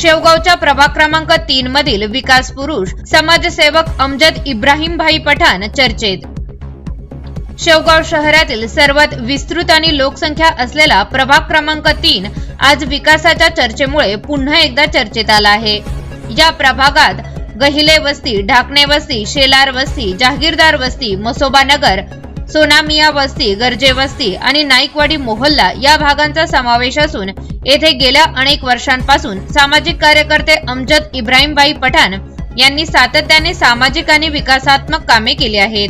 शेवगावच्या प्रभाग क्रमांक तीन मधील विकास पुरुष समाजसेवक अमजद इब्राहिम भाई पठाण चर्चेत. शेवगाव शहरातील सर्वात विस्तृत आणि लोकसंख्या असलेला प्रभाग क्रमांक तीन आज विकासाच्या चर्चेमुळे पुन्हा एकदा चर्चेत आला आहे. या प्रभागात गहिले वस्ती ढाकणे वस्ती शेलार वस्ती जहागीरदार वस्ती मसोबा नगर सोनामिया वस्ती गरजे वस्ती आणि नाईकवाडी मोहल्ला या भागांचा समावेश असून येथे गेल्या अनेक वर्षांपासून सामाजिक कार्यकर्ते अमजद इब्राहिमबाई पठाण यांनी सातत्याने सामाजिक आणि विकासात्मक कामे केली आहेत.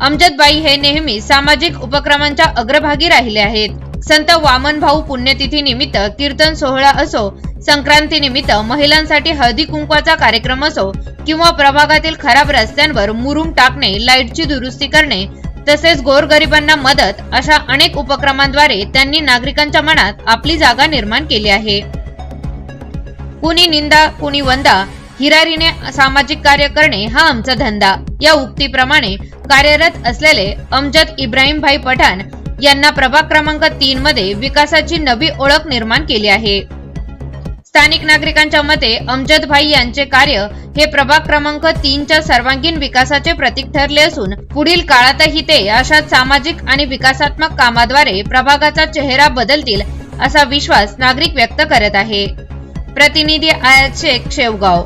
अमजदबाई हे नेहमी सामाजिक उपक्रमांच्या अग्रभागी राहिले आहेत. संत वामन भाऊ पुण्यतिथी निमित्त कीर्तन सोहळा असो संक्रांती निमित्त महिलांसाठी हळदी कुंकवाचा कार्यक्रम असो किंवा प्रभागातील खराब रस्त्यांवर मुरुम टाकणे लाईटची दुरुस्ती करणे तसेच गोरगरिबांना मदत अशा अनेक उपक्रमांद्वारे त्यांनी नागरिकांच्या मनात आपली जागा निर्माण केली आहे. कुणी निंदा कुणी वंदा हिरारीने सामाजिक कार्य करणे हा आमचा धंदा. या उक्तीप्रमाणे कार्यरत असलेले अमजद इब्राहिम भाई पठाण यांना प्रभाग क्रमांक तीन मध्ये विकासाची नवी ओळख निर्माण केली आहे. स्थानिक नागरिकांच्या मते अमजद भाई यांचे कार्य हे प्रभाग क्रमांक तीनच्या सर्वांगीण विकासाचे प्रतीक ठरले असून पुढील काळातही ते अशाच सामाजिक आणि विकासात्मक कामाद्वारे प्रभागाचा चेहरा बदलतील असा विश्वास नागरिक व्यक्त करत आहे. प्रतिनिधी आयात शेख शेवगाव.